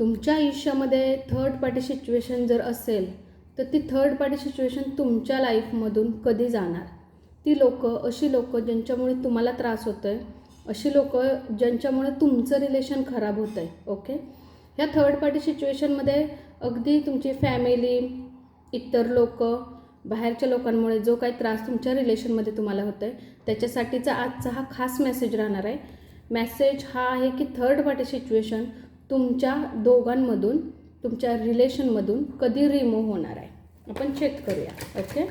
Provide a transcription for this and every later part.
तुमच्या आयुष्यामध्ये third party situation जर असेल तर ती थर्ड पार्टी सिच्युएशन तुमच्या लाईफमधून कधी जाणार? ती लोक अशी लोक ज्यांच्यामुळे तुम्हाला त्रास होतो आहे अशी लोक ज्यांच्यामुळे तुमचं रिलेशन खराब होतं आहे ओके ह्या थर्ड पार्टी सिच्युएशनमध्ये अगदी तुमची फॅमिली इतर लोक बाहेरच्या लोकांमुळे जो काही त्रास तुमच्या रिलेशनमध्ये तुम्हाला होतो आहे त्याच्यासाठीचा आजचा हा खास मेसेज राहणार आहे. मेसेज हा आहे की थर्ड पार्टी सिच्युएशन तुमच्या दोघांमधून तुमच्या रिलेशनमधून कधी रिमूव्ह होणार आहे? आपण चेक करूया ओके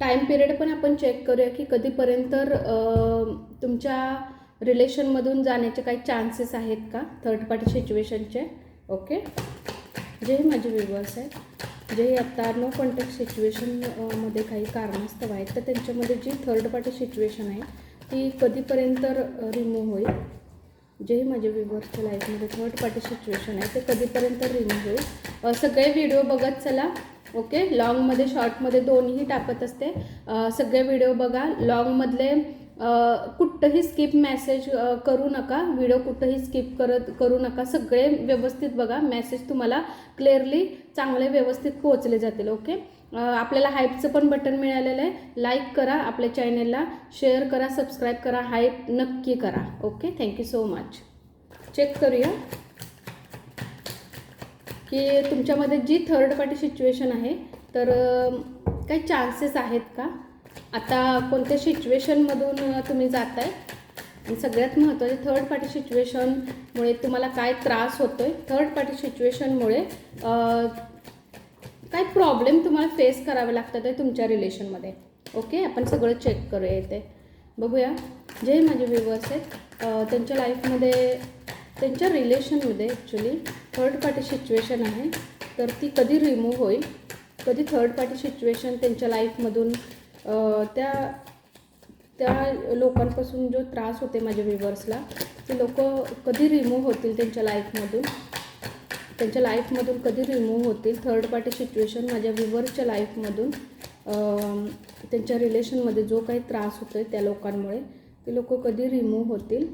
टाईम पिरियड पण आपण चेक करूया की कधीपर्यंत तुमच्या रिलेशनमधून जाण्याचे काही चान्सेस आहेत का? थर्ड पार्टी सिच्युएशनचे ओके जे माझे व्ह्युअर्स आहेत जे आत्ता नो कॉन्टॅक्ट सिच्युएशनमध्ये काही कारणास्तव आहेत तर त्यांच्यामध्ये जी थर्ड पार्टी सिच्युएशन आहे ती कधीपर्यंत रिमूव्ह होईल. जे माझे व्ह्युअर्सच्या लाईफमध्ये थर्ड पार्टी सिच्युएशन आहे ते कधीपर्यंत रिमूव्ह होईल. सगळे व्हिडिओ बघत चला ओके लॉंगमध्ये शॉर्टमध्ये दोन्ही टाकत असते. सगळे व्हिडिओ बघा. लॉंगमधले कुठंही स्किप मेसेज करू नका. व्हिडिओ कुठंही स्किप करत करू नका. सगळे व्यवस्थित बघा. मेसेज तुम्हाला क्लिअरली चांगले व्यवस्थित पोहोचले जातील ओके आपल्याला हाईपचं पण बटन मिळालेलं आहे. लाईक करा आपल्या चॅनेलला शेअर करा सबस्क्राईब करा. हाईप नक्की करा. Okay thank you so much check करूया. की तुमच्यामध्ये जी थर्ड पार्टी सिच्युएशन आहे तर काही चान्सेस आहेत का? आता कोणत्या सिच्युएशनमधून तुम्ही तुम्ही जाताय? आणि सगळ्यात महत्त्वाचे थर्ड पार्टी सिच्युएशनमुळे तुम्हाला काय त्रास होतो आहे थर्ड पार्टी सिच्युएशनमुळे काय प्रॉब्लेम तुम्हाला फेस करावे लागतात आहे तुमच्या रिलेशनमध्ये ओके आपण सगळं चेक करूया इथे. बघूया. जे माझे व्ह्युअर्स आहेत त्यांच्या लाईफमध्ये त्यांच्या रिलेशनमध्ये ॲक्च्युली थर्ड पार्टी सिच्युएशन आहे. तर ती कधी रिमूव्ह होईल? कधी थर्ड पार्टी सिच्युएशन त्यांच्या लाईफमधून त्या त्या लोकांपासून जो त्रास होते माझ्या व्ह्युअर्सला ते लोक कधी रिमूव्ह होतील त्यांच्या लाईफमधून त्यांच्या लाईफमधून कधी रिमूव्ह होतील? थर्ड पार्टी सिच्युएशन माझ्या व्ह्युअर्सच्या लाईफमधून त्यांच्या रिलेशनमध्ये जो काही त्रास होतो आहे त्या लोकांमुळे ते लोक कधी रिमूव्ह होतील?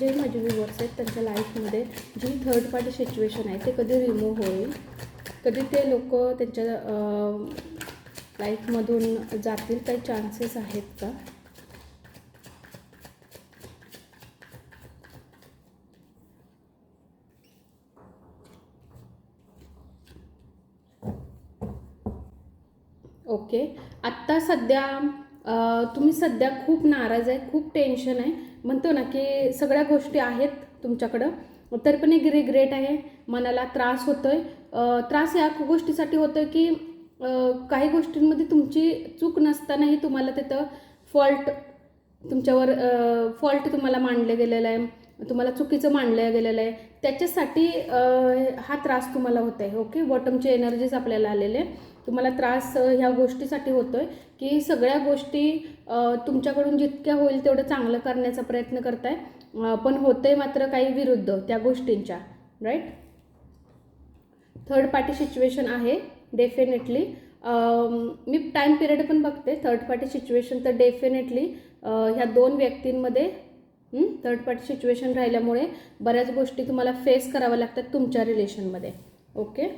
जे माझे व्ह्युअर्स आहेत त्यांच्या लाईफमध्ये जी थर्ड पार्टी सिच्युएशन आहे ते कधी रिमूव्ह होईल? कधी ते लोक त्यांच्या लाईफमधून जातील काही चान्सेस आहेत का? ओके. आत्ता सध्या तुम्ही सध्या खूप नाराज आहे खूप टेन्शन आहे. म्हणतो ना की सगळ्या गोष्टी आहेत तुमच्याकडं. तरी पण एक रिग्रेट आहे मनाला त्रास होतोय. त्रास या गोष्टीसाठी होतोय की काही गोष्टींमध्ये तुमची चूक नसतानाही तुम्हाला तिथं फॉल्ट तुमच्यावर फॉल्ट तुम्हाला मांडलं गेलेलं आहे. तुम्हाला चुकीचं मांडलं गेलेलं आहे. त्याच्यासाठी हा त्रास तुम्हाला होत आहे ओके बॉटमचे एनर्जीज आपल्याला आलेले आहे. तुम्हाला त्रास ह्या गोष्टीसाठी होतो आहे की सगळ्या गोष्टी तुमच्याकडून जितक्या होईल तेवढं चांगलं करण्याचा प्रयत्न करताय. पण पण आहे मात्र काही विरुद्ध त्या गोष्टींच्या राईट थर्ड पार्टी सिच्युएशन आहे. डेफिनेटली um, मी टाईम पिरियड पण बघते. थर्ड पार्टी सिच्युएशन तर डेफिनेटली ह्या दोन व्यक्तींमध्ये थर्ड पार्टी सिच्युएशन राहिल्यामुळे बऱ्याच गोष्टी तुम्हाला फेस कराव्या लागतात तुमच्या रिलेशनमध्ये okay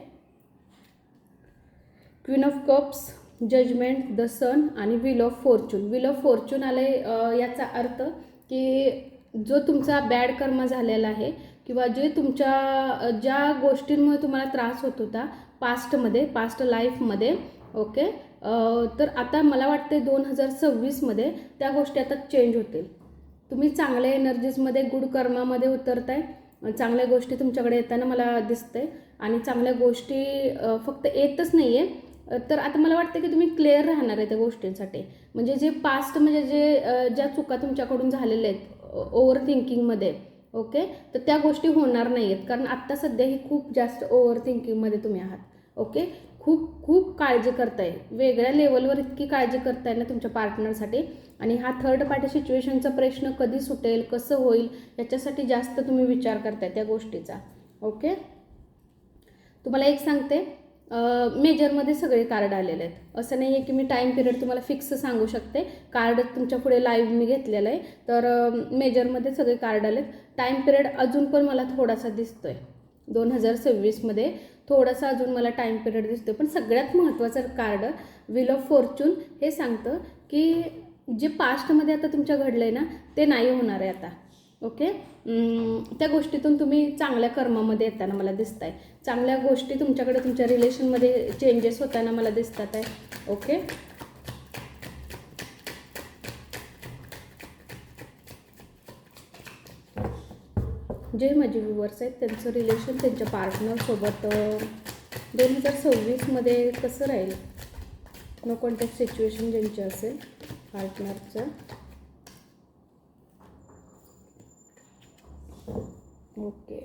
queen of cups judgement the sun आणि wheel of fortune wheel of fortune आले याचा अर्थ की जो तुमचा बॅड कर्म झालेला आहे किंवा जे तुमच्या ज्या गोष्टींमुळे तुम्हाला त्रास होत होता पास्टमध्ये पास्ट लाईफमध्ये ओके? तर आता मला वाटते दोन हजार सव्वीसमध्ये त्या गोष्टी आता चेंज होतील. तुम्ही चांगल्या एनर्जीजमध्ये गुड कर्मामध्ये उतरताय. चांगल्या गोष्टी तुमच्याकडे येताना मला दिसतंय. आणि चांगल्या गोष्टी फक्त येतच नाही आहे तर आता मला वाटतं की तुम्ही क्लिअर राहणार आहे त्या गोष्टींसाठी. म्हणजे जे पास्ट म्हणजे जे ज्या चुका तुमच्याकडून झालेल्या आहेत ओव्हर थिंकिंगमध्ये ओके? तर त्या गोष्टी होणार नाही आहेत कारण आत्ता सध्या ही खूप जास्त ओव्हर थिंकिंगमध्ये तुम्ही आहात. ओके? खूप खूप काळजी करताय. वेगळ्या लेवलवर इतकी काळजी करताय ना तुमच्या पार्टनरसाठी. आणि हा थर्ड पार्टी सिच्युएशनचा प्रश्न कधी सुटेल कसं होईल याच्यासाठी जास्त तुम्ही विचार करताय त्या गोष्टीचा. ओके? तुम्हाला एक सांगते. मेजरमध्ये सगळे कार्ड आलेले आहेत. असं नाही आहे की मी टाईम पिरियड तुम्हाला फिक्स सांगू शकते. कार्ड तुमच्यापुढे लाईव्ह मी घेतलेलं आहे. तर मेजरमध्ये सगळे कार्ड आलेत. टाईम पिरियड अजून पण मला थोडासा दिसतो आहे दोन हजार सव्वीसमध्ये. थोडासा अजून मला टाईम पिरियड दिसतो पण सगळ्यात महत्त्वाचं कार्ड विल ऑफ फॉर्च्यून हे सांगतं की जे पास्टमध्ये आता तुमच्या घडलं आहे ना ते नाही होणार आहे आता. ओके त्या गोष्टीतून तुम्ही चांगल्या कर्मामध्ये येताना मला दिसत आहे चांगल्या गोष्टी तुमच्याकडे तुमच्या रिलेशनमध्ये चेंजेस होताना मला दिसतात आहे. ओके जे माझे व्ह्युअर्स आहेत. त्यांचं रिलेशन त्यांच्या पार्टनरसोबत दोन हजार सव्वीसमध्ये कसं राहील? नो कॉन्टॅक्ट सिच्युएशन ज्यांची असेल पार्टनरचं ओके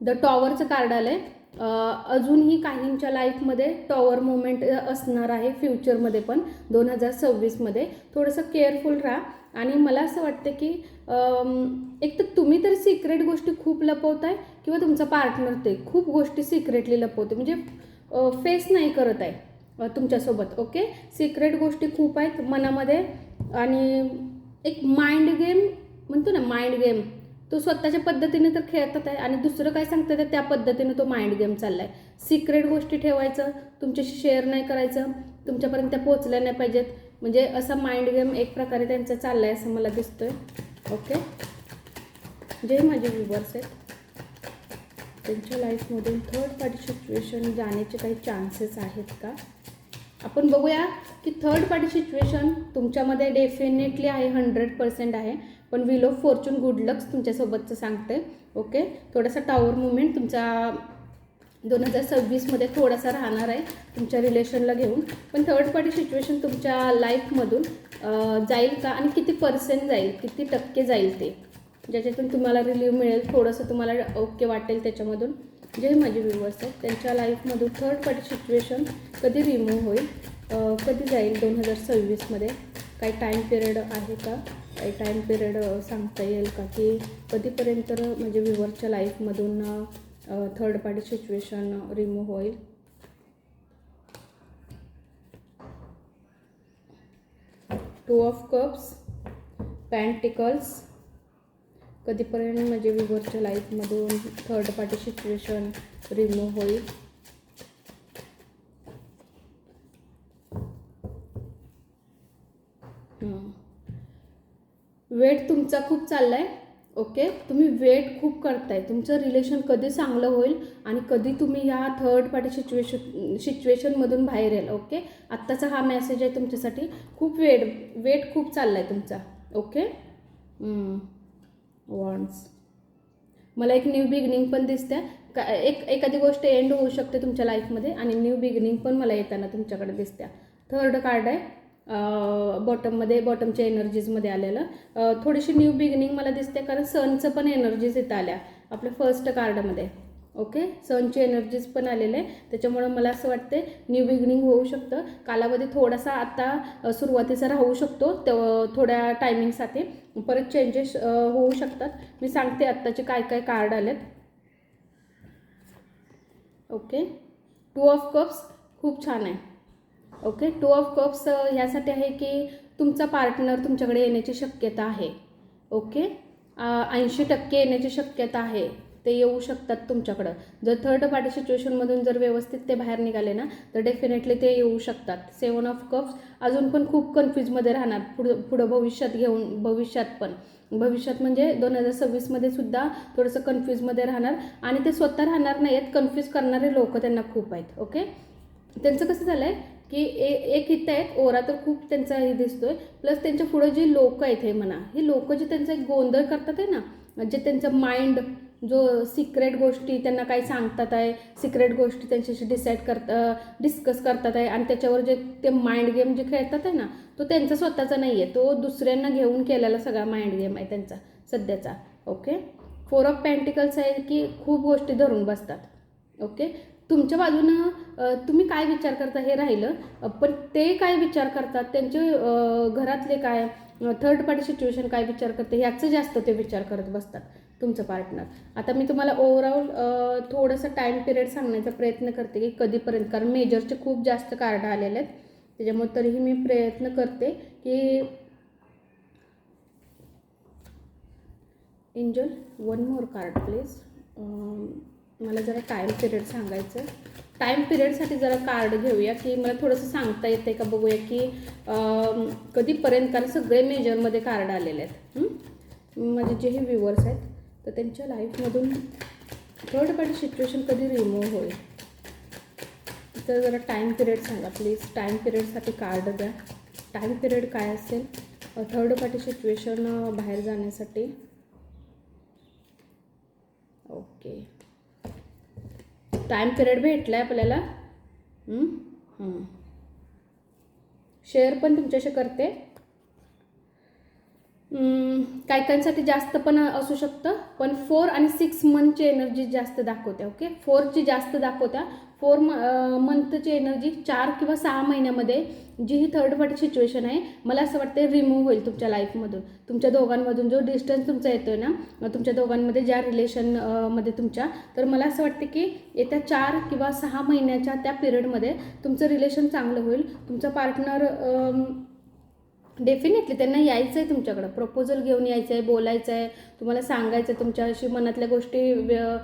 द टॉवरचं कार्ड आलं आहे अजूनही काहींच्या लाईफमध्ये टॉवर मुवमेंट असणार आहे फ्युचरमध्ये पण दोन हजार सव्वीसमध्ये. थोडंसं केअरफुल राहा. आणि मला असं वाटतं की एक तर तुम्ही तर सिक्रेट गोष्टी खूप लपवताय किंवा तुमचा पार्टनर ते खूप गोष्टी सिक्रेटली लपवते. म्हणजे फेस नाही करत आहे तुमच्यासोबत ओके सिक्रेट गोष्टी खूप आहेत मनामध्ये आणि एक माइंड गेम म्हणतो ना माइंड गेम तो स्वतःच्या पद्धतीने तर खेळतात आहे आणि दुसरं काय सांगतात आहे त्या पद्धतीने तो माइंड गेम चालला आहे सिक्रेट गोष्टी ठेवायचं तुमच्याशी शेअर नाही करायचं तुमच्यापर्यंत त्या पोचल्या नाही पाहिजेत. म्हणजे असा माइंड गेम एक प्रकारे त्यांचा चालला आहे असं मला दिसतोय. ओके जे माझे व्ह्युवर्स आहेत. त्यांच्या लाईफमधून थर्ड पार्टी सिच्युएशन जाण्याचे काही चान्सेस आहेत का? आपण बघूया की थर्ड पार्टी सिच्युएशन तुमच्यामध्ये डेफिनेटली आहे हंड्रेड पर्सेंट आहे. पण wheel of fortune good lucks तुमच्यासोबतचं सांगते ओके थोडासा टावर मुवमेंट तुमचा दोन हजार सव्वीसमध्ये थोडासा राहणार आहे तुमच्या रिलेशनला घेऊन. पण थर्ड पार्टी सिच्युएशन तुमच्या लाईफमधून जाईल का आणि किती पर्सेंट जाईल किती टक्के जाईल ते? ज्याच्यातून तुम्हाला रिलीव्ह मिळेल थोडंसं तुम्हाला ओके वाटेल त्याच्यामधून. जे माझे व्ह्युअर्स आहेत. त्यांच्या लाईफमधून थर्ड पार्टी सिच्युएशन कधी रिमूव्ह होईल? कधी जाईल दोन हजार सव्वीसमध्ये काही टाईम पिरियड आहे का? काही टाईम पिरियड सांगता येईल का? की कधीपर्यंत म्हणजे व्ह्युअरच्या लाईफमधून थर्ड पार्टी सिच्युएशन रिमूव्ह होईल. टू ऑफ कप्स पॅन्टिकल्स कधीपर्यंत म्हणजे विवरच्या लाईफमधून थर्ड पार्टी सिच्युएशन रिमूव्ह होईल. वेट तुमचा खूप चालला आहे ओके? तुम्ही वेट खूप करताय. तुमचं रिलेशन कधी चांगलं होईल आणि कधी तुम्ही ह्या थर्ड पार्टी सिच्युएशन सिच्युएशनमधून बाहेर येईल ओके? आत्ताचा हा मेसेज आहे तुमच्यासाठी. खूप वेट वेट खूप चालला आहे तुमचा ओके? वॉन्ट्स मला एक न्यू बिगिनिंग पण दिसते का एक एखादी गोष्ट एंड होऊ शकते तुमच्या लाईफमध्ये आणि न्यू बिगिनिंग पण मला येताना तुमच्याकडे दिसत्या. थर्ड कार्ड आहे. बॉटममध्ये बॉटमच्या एनर्जीजमध्ये आलेलं. थोडीशी न्यू बिगिनिंग मला दिसते कारण सनचं पण एनर्जीज इथं आल्या. आपल्या फर्स्ट कार्डमध्ये ओके सनची एनर्जीज पण आलेले. आहे त्याच्यामुळं मला असं वाटते न्यू बिगिनिंग होऊ शकतं. कालावधी थोडासा आत्ता सुरुवातीचा राहू शकतो. थोड्या टायमिंगसाठी परत चेंजेस होऊ शकतात. मी सांगते आत्ताचे काय काय कार्ड आलेत. ओके टू ऑफ कप्स खूप छान आहे. ओके टू ऑफ कप्स ह्यासाठी आहे की तुमचा पार्टनर तुमच्याकडे येण्याची शक्यता आहे. ओके uh, ऐंशी टक्के येण्याची शक्यता आहे. ते येऊ शकतात तुमच्याकडं. जर थर्ड पार्टी सिच्युएशनमधून जर व्यवस्थित ते बाहेर निघाले ना तर डेफिनेटली ते येऊ शकतात. सेवन ऑफ कप्स अजून पण खूप कन्फ्यूजमध्ये राहणार. पुढं पुढं भविष्यात घेऊन भविष्यात पण. भविष्यात म्हणजे दोन हजार सव्वीसमध्ये सुद्धा थोडंसं कन्फ्यूजमध्ये राहणार. आणि ते स्वतः राहणार नाही आहेत कन्फ्यूज करणारे लोक त्यांना खूप आहेत. ओके त्यांचं कसं झालं आहे की ए एक इथं आहेत ओरा तर खूप त्यांचा हे दिसतोय. प्लस त्यांच्या पुढं जी लोक आहेत हे म्हणा हे लोक जे त्यांचा एक गोंधळ करतात आहे ना जे त्यांचं माइंड जो सिक्रेट गोष्टी त्यांना काही सांगतात आहे सिक्रेट गोष्टी त्यांच्याशी डिसाईड करत डिस्कस करतात आहे आणि त्याच्यावर जे ते माइंड गेम जे खेळतात आहे ना तो त्यांचा स्वतःचा नाही आहे तो दुसऱ्यांना घेऊन केलेला सगळा माइंड गेम आहे त्यांचा सध्याचा. ओके फोर ऑफ पॅन्टिकल्स आहे की खूप गोष्टी धरून बसतात. ओके तुमच्या बाजूनं तुम्ही काय विचार करता हे राहिलं. पण ते काय विचार करतात त्यांचे घरातले काय थर्ड पार्टी सिच्युएशन काय विचार करते ह्याचं जास्त ते विचार करत बसतात तुमचं पार्टनर आता मी तुम्हाला ओव्हरऑल थोडंसं टाईम पिरियड सांगण्याचा प्रयत्न करते की कधीपर्यंत कारण मेजरचे खूप जास्त कार्ड आलेले आहेत. त्याच्यामुळे तरीही मी प्रयत्न करते की angel one more card please मला जरा टाईम पिरियड सांगायचं आहे टाईम पिरियडसाठी जरा कार्ड घेऊया की मला थोडंसं सांगता येते का बघूया की कधीपर्यंत? कारण सगळे मेजरमध्ये कार्ड आलेले आहेत. माझे जे हे व्ह्युअर्स आहेत तर त्यांच्या लाईफमधून थर्ड पार्टी सिच्युएशन कधी रिमूव्ह होईल? तर जरा टाईम पिरियड सांगा प्लीज टाईम पिरियडसाठी कार्ड द्या. टाईम पिरियड काय असेल? थर्ड पार्टी सिच्युएशन बाहेर जाण्यासाठी. ओके टाईम पिरियड भेटला आहे आपल्याला शेअर पण तुमच्याशी करते. काही काहींसाठी जास्त पण असू शकतं पण फोर आणि सिक्स मंथची एनर्जी जास्त दाखवत्या ओके फोरची जास्त दाखवत्या. फोर मंथची एनर्जी चार किंवा सहा महिन्यामध्ये जी ही थर्ड पार्टी सिच्युएशन आहे मला असं वाटतं रिमूव्ह होईल तुमच्या लाईफमधून तुमच्या दोघांमधून जो डिस्टन्स तुमचा येतो आहे ना तुमच्या दोघांमध्ये ज्या रिलेशनमध्ये तुमच्या तर मला असं वाटतं की येत्या चार किंवा सहा महिन्याच्या त्या पिरियडमध्ये तुमचं रिलेशन चांगलं होईल. तुमचा पार्टनर डेफिनेटली त्यांना यायचं आहे तुमच्याकडं. प्रपोजल घेऊन यायचं आहे बोलायचं आहे तुम्हाला सांगायचं आहे तुमच्याशी मनातल्या गोष्टी व्य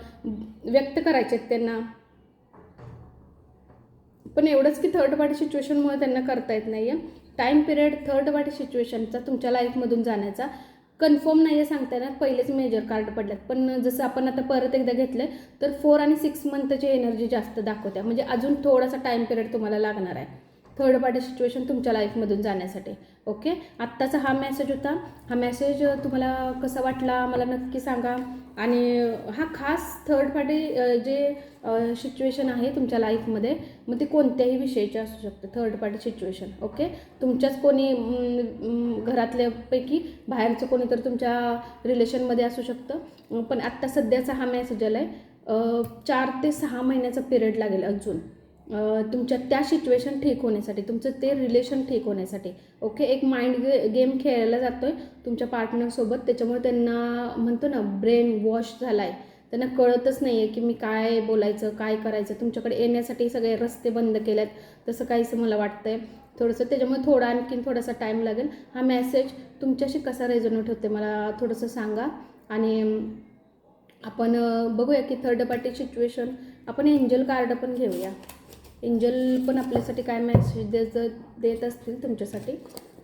व्यक्त करायच्या आहेत त्यांना. पण एवढंच की थर्ड पार्टी सिच्युएशनमुळे त्यांना करता येत नाही आहे टाईम पिरियड थर्ड पार्टी सिच्युएशनचा तुमच्या लाईफमधून जाण्याचा. कन्फर्म नाही आहे सांगता येणार. पहिलेच मेजर कार्ड पडल्यात. पण जसं आपण आता परत एकदा घेतलं तर फोर आणि सिक्स मंथची एनर्जी जास्त दाखवत्या. म्हणजे अजून थोडासा टाईम पिरियड तुम्हाला लागणार आहे. थर्ड पार्टी सिच्युएशन तुमच्या लाईफमधून जाण्यासाठी. ओके आत्ताचा हा मेसेज होता. हा मेसेज तुम्हाला कसा वाटला? मला नक्की सांगा. आणि हा खास थर्ड पार्टी जे सिच्युएशन आहे तुमच्या लाईफमध्ये मग ते कोणत्याही विषयीचे असू शकते. थर्ड पार्टी सिच्युएशन ओके तुमच्याच कोणी घरातल्यापैकी बाहेरचं कोणी तर तुमच्या रिलेशनमध्ये असू शकतं. पण आत्ता सध्याचा हा मेसेज आला आहे चार ते सहा महिन्याचा पिरियड लागेल अजून. तुमच्या त्या सिच्युएशन ठीक होण्यासाठी तुमचं ते रिलेशन ठीक होण्यासाठी. ओके एक माइंड गे गेम खेळायला जातो आहे तुमच्या पार्टनरसोबत त्याच्यामुळे त्यांना म्हणतो ना ब्रेन वॉश झाला आहे त्यांना कळतच नाही आहे की मी काय बोलायचं काय करायचं. तुमच्याकडे येण्यासाठी सगळे रस्ते बंद केले आहेत तसं काहीसं मला वाटतं आहे थोडंसं त्याच्यामुळे थोडा आणखीन थोडासा टाईम लागेल. हा मेसेज तुमच्याशी कसा रेझोनेट होते मला थोडंसं सांगा. आणि आपण बघूया की थर्ड पार्टी सिच्युएशन आपण एंजल कार्ड पण घेऊया. एंजल पण आपल्यासाठी काय मेसेज देत देत असतील तुमच्यासाठी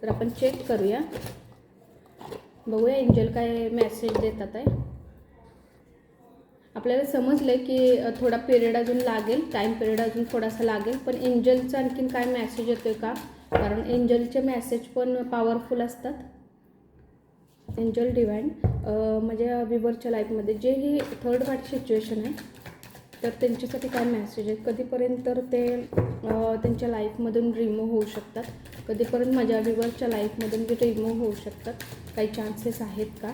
तर आपण चेक करूया. बघूया एंजल काय मेसेज देतात आहे. आपल्याला समजलं आहे की थोडा पिरियड अजून लागेल टाईम पिरियड अजून थोडासा लागेल पण एंजलचा आणखीन काय मेसेज आहे का? कारण एंजलचे मेसेज पण पॉवरफुल असतात. एंजल डिवाईन माझ्या विवरच्या लाईफमध्ये जे ही थर्ड पार्टी सिच्युएशन आहे तर त्यांच्यासाठी काय मेसेज आहे कधीपर्यंत तर ते त्यांच्या लाईफमधून रिमूव्ह होऊ शकतात. कधीपर्यंत माझ्या विवरच्या लाईफमधून ते रिमूव्ह होऊ शकतात? काही चान्सेस आहेत का?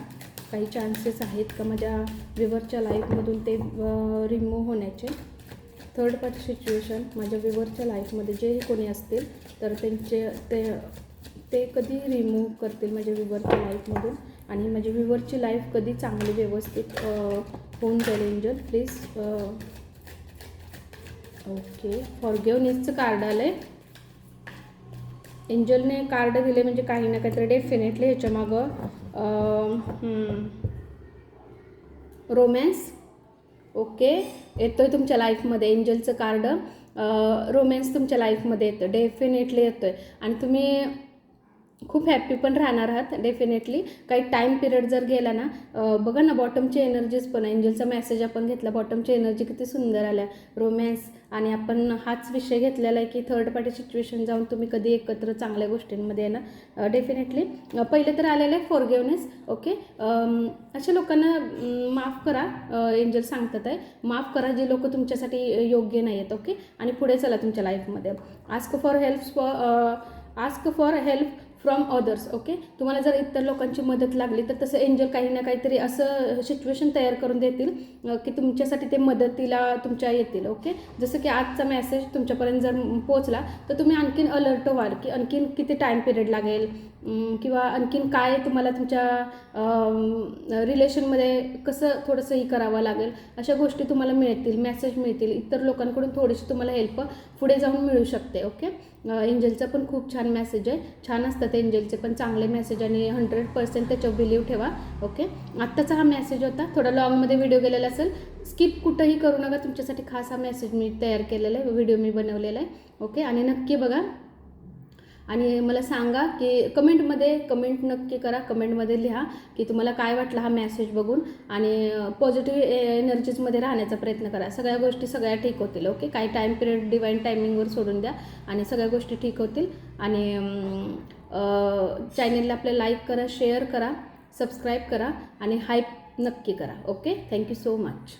काही चान्सेस आहेत का माझ्या विवरच्या लाईफमधून ते रिमूव्ह होण्याचे? थर्ड पार्टी सिच्युएशन माझ्या विवरच्या लाईफमध्ये जेही कोणी असतील तर त्यांचे ते ते कधी रिमूव्ह करतील माझ्या विवरच्या लाईफमधून आणि माझी विवरची लाईफ कधी चांगली व्यवस्थित होऊन जाईल एंजल प्लीज ओके. फॉरगिवनेसचं कार्ड आलं आहे एंजलने कार्ड दिले म्हणजे काही ना काहीतरी डेफिनेटली ह्याच्या मागं रोमॅन्स ओके. आहे तुमच्या लाईफमध्ये एंजलचं कार्ड. रोमॅन्स तुमच्या लाईफमध्ये येतं. डेफिनेटली येतो आहे आणि तुम्ही खूप हॅप्पी पण राहणार आहात डेफिनेटली काही टाईम पिरियड जर गेला ना बघा ना बॉटमची एनर्जीज पण एंजलचा मेसेज आपण घेतला बॉटमची एनर्जी किती सुंदर आल्या. रोमॅन्स आणि आपण हाच विषय घेतलेला आहे की थर्ड पार्टी सिच्युएशन जाऊन तुम्ही कधी एकत्र चांगल्या गोष्टींमध्ये येणार. डेफिनेटली पहिले तर आलेलं आहे फॉरगेवनेस ओके अशा लोकांना माफ करा एंजल सांगतात आहे. माफ करा जे लोक तुमच्यासाठी योग्य नाही आहेत ओके आणि पुढे चला तुमच्या लाईफमध्ये ask for help for ask for help from others okay तुम्हाला जर इतर लोकांची मदत लागली तर तसं एंजल काही ना काहीतरी असं सिच्युएशन तयार करून देतील की तुमच्यासाठी ते मदतीला तुमच्या येतील ओके जसं की आजचा मेसेज तुमच्यापर्यंत जर पोचला तर तुम्ही आणखीन अलर्ट व्हाल की आणखीन किती टाईम पिरियड लागेल किंवा आणखीन काय तुम्हाला तुमच्या रिलेशनमध्ये कसं थोडंसं ही करावं लागेल अशा गोष्टी तुम्हाला मिळतील मेसेज मिळतील इतर लोकांकडून थोडीशी तुम्हाला हेल्प पुढे जाऊन मिळू शकते ओके एंजलचा पण खूप छान मेसेज आहे छान असतात एंजलचे पण चांगले मेसेज आणि हंड्रेड पर्सेंट त्याच्यावर बिलीव ठेवा ओके आत्ताचा हा मेसेज होता. थोडा लॉंगमध्ये व्हिडिओ गेलेला असेल. स्किप कुठंही करू नका. तुमच्यासाठी खास हा मेसेज मी तयार केलेला आहे. व्हिडिओ मी बनवलेला आहे ओके आणि नक्की बघा. आणि मला सांगा की कमेंटमध्ये कमेंट नक्की करा. कमेंटमध्ये लिहा की तुम्हाला काय वाटलं हा मेसेज बघून. आणि पॉझिटिव्ह एनर्जीजमध्ये राहण्याचा प्रयत्न करा. सगळ्या गोष्टी सगळ्या ठीक होतील ओके काही टाईम पिरियड डिवाईन टायमिंगवर सोडून द्या. आणि सगळ्या गोष्टी ठीक होतील. आणि चॅनेलला आपलं लाईक करा शेअर करा सबस्क्राईब करा आणि हाईप नक्की करा. Okay thank you so much